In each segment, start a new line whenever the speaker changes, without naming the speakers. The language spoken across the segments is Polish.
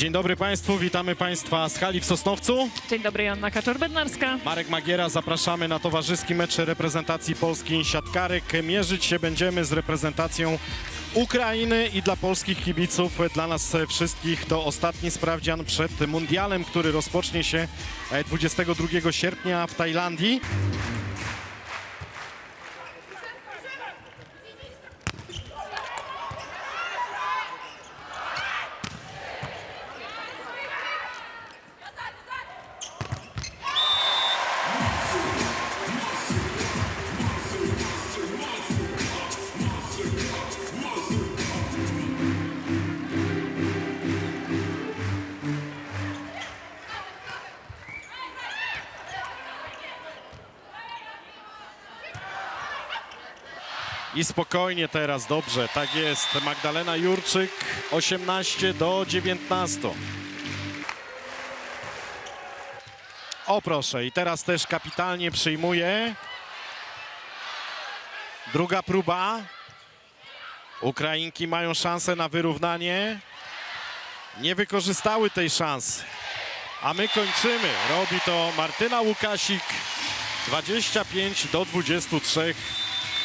Dzień dobry Państwu, witamy Państwa z hali w Sosnowcu.
Dzień dobry, Joanna Kaczor-Bednarska.
Marek Magiera, zapraszamy na towarzyski mecz reprezentacji Polski siatkarek. Mierzyć się będziemy z reprezentacją Ukrainy i dla polskich kibiców, dla nas wszystkich to ostatni sprawdzian przed mundialem, który rozpocznie się e, 22 sierpnia w Tajlandii. I spokojnie teraz, dobrze, tak jest. Magdalena Jurczyk, 18 do 19. O proszę, i teraz też kapitalnie przyjmuje. Druga próba. Ukrainki mają szansę na wyrównanie. Nie wykorzystały tej szansy. A my kończymy. Robi to Martyna Łukasik. 25 do 23.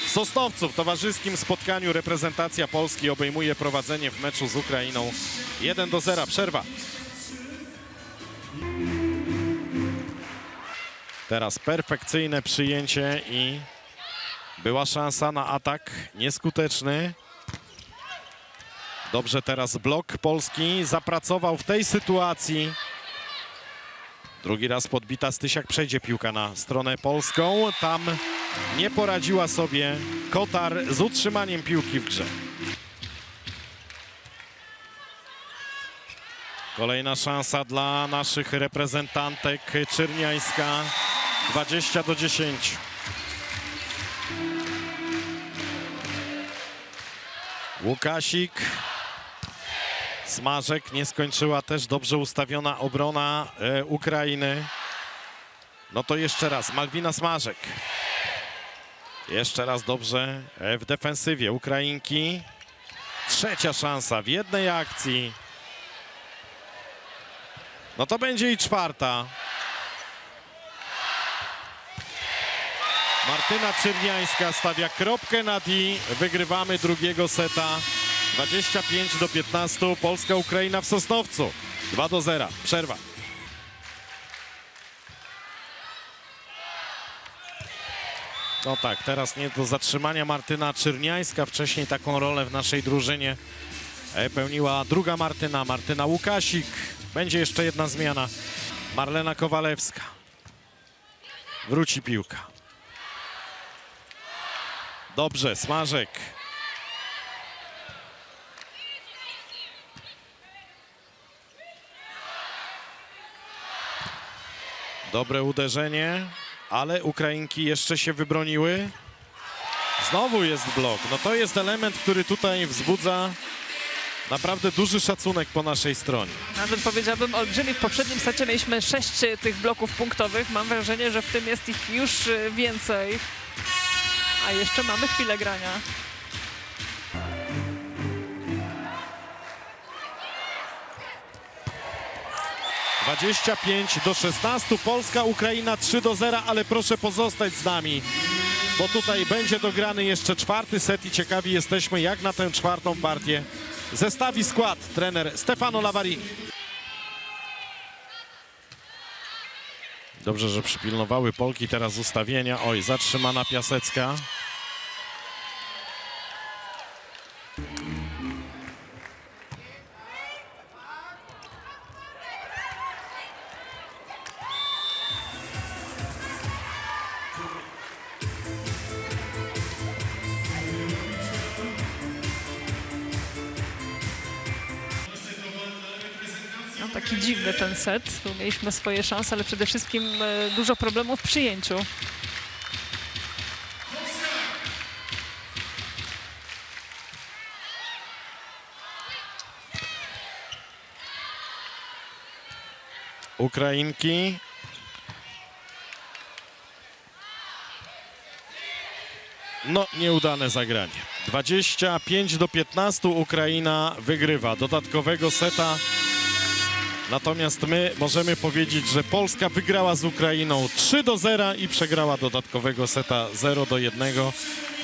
Sosnowcu w towarzyskim spotkaniu reprezentacja Polski obejmuje prowadzenie w meczu z Ukrainą 1 do 0. Przerwa. Teraz perfekcyjne przyjęcie i była szansa na atak nieskuteczny. Dobrze teraz blok polski zapracował w tej sytuacji. Drugi raz podbita Stysiak przejdzie piłka na stronę polską. Tam nie poradziła sobie Kotar z utrzymaniem piłki w grze. Kolejna szansa dla naszych reprezentantek. Czyrniańska 20 do 10. Łukasik. Smażek nie skończyła też dobrze ustawiona obrona e, Ukrainy. No to jeszcze raz Malwina Smażek. Jeszcze raz dobrze e, w defensywie Ukrainki. Trzecia szansa w jednej akcji. No to będzie i czwarta. Martyna Czerniańska stawia kropkę na D. Wygrywamy drugiego seta. 25 do 15. Polska, Ukraina w Sosnowcu. 2 do 0. Przerwa. No tak, teraz nie do zatrzymania Martyna Czyrniańska. Wcześniej taką rolę w naszej drużynie e, pełniła druga Martyna, Martyna Łukasik. Będzie jeszcze jedna zmiana. Marlena Kowalewska. Wróci piłka. Dobrze, Smażek. Dobre uderzenie, ale Ukrainki jeszcze się wybroniły. Znowu jest blok. No to jest element, który tutaj wzbudza naprawdę duży szacunek po naszej stronie.
Nawet powiedziałbym olbrzymi. W poprzednim secie mieliśmy sześć e, tych bloków punktowych. Mam wrażenie, że w tym jest ich już e, więcej. A jeszcze mamy chwilę grania.
- 25 do 16. Polska, Ukraina 3 do 0, ale proszę pozostać z nami, bo tutaj będzie dograny jeszcze czwarty set i ciekawi jesteśmy, jak na tę czwartą partię zestawi skład trener Stefano Lavarini. Dobrze, że przypilnowały Polki teraz ustawienia. Oj, zatrzymana Piasecka.
Taki dziwny ten set. Mieliśmy swoje szanse, ale przede wszystkim e, dużo problemów w przyjęciu.
Ukrainki. No, nieudane zagranie. 25 do 15 Ukraina wygrywa. Dodatkowego seta Natomiast my możemy powiedzieć, że Polska wygrała z Ukrainą 3 do 0 i przegrała dodatkowego seta 0 do 1.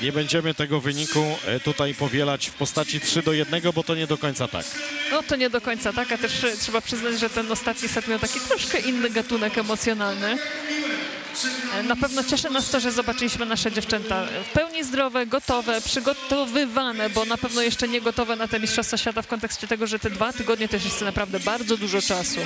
Nie będziemy tego wyniku e, tutaj powielać w postaci 3 do 1, bo to nie do końca tak.
No to nie do końca tak, a też trzeba przyznać, że ten ostatni set miał taki troszkę inny gatunek emocjonalny. E, Na pewno cieszy nas to, że zobaczyliśmy nasze dziewczęta w pełni zdrowe, gotowe, przygotowywane, bo na pewno jeszcze nie gotowe na te Mistrzostwa Świata w kontekście tego, że te dwa tygodnie to jest naprawdę bardzo dużo czasu.